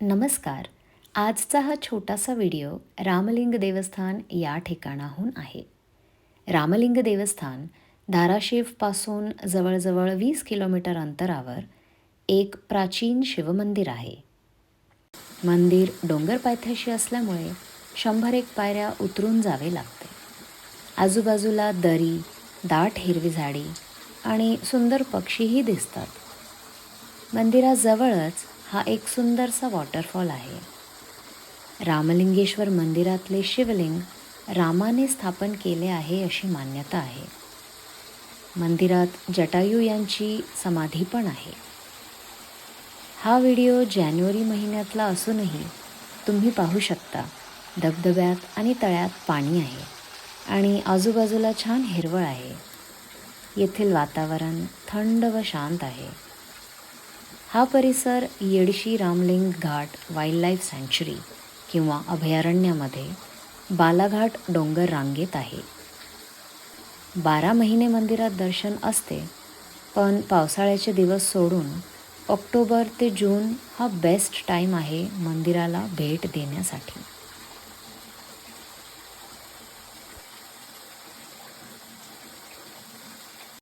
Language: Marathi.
नमस्कार. आजचा हा छोटासा व्हिडिओ रामलिंग देवस्थान या ठिकाणाहून आहे. रामलिंग देवस्थान धाराशिवपासून जवळजवळ वीस किलोमीटर अंतरावर एक प्राचीन शिवमंदिर आहे. मंदिर डोंगर पायथ्याशी असल्यामुळे शंभर एक पायऱ्या उतरून जावे लागते. आजूबाजूला दरी दाट हिरवी झाडी आणि सुंदर पक्षीही दिसतात. मंदिराजवळच हा एक सुंदरसा वॉटरफॉल आहे. रामलिंगेश्वर मंदिरातले शिवलिंग रामाने स्थापन केले आहे अशी मान्यता आहे. मंदिरात जटायू यांची समाधी पण आहे. हा व्हिडिओ जानेवारी महिन्यातला असूनही तुम्ही पाहू शकता. धबधब्यात आणि तळ्यात पाणी आहे आणि आजूबाजूला छान हिरवळ आहे. येथील वातावरण थंड व शांत आहे. हा परिसर येडशी रामलिंग घाट वाईल्डलाईफ सँक्च्युरी सँच्युरी किंवा अभयारण्यामध्ये बालाघाट डोंगर रांगेत आहे. बारा महिने मंदिरात दर्शन असते पण पावसाळ्याचे दिवस सोडून ऑक्टोबर ते जून हा बेस्ट टाईम आहे मंदिराला भेट देण्यासाठी.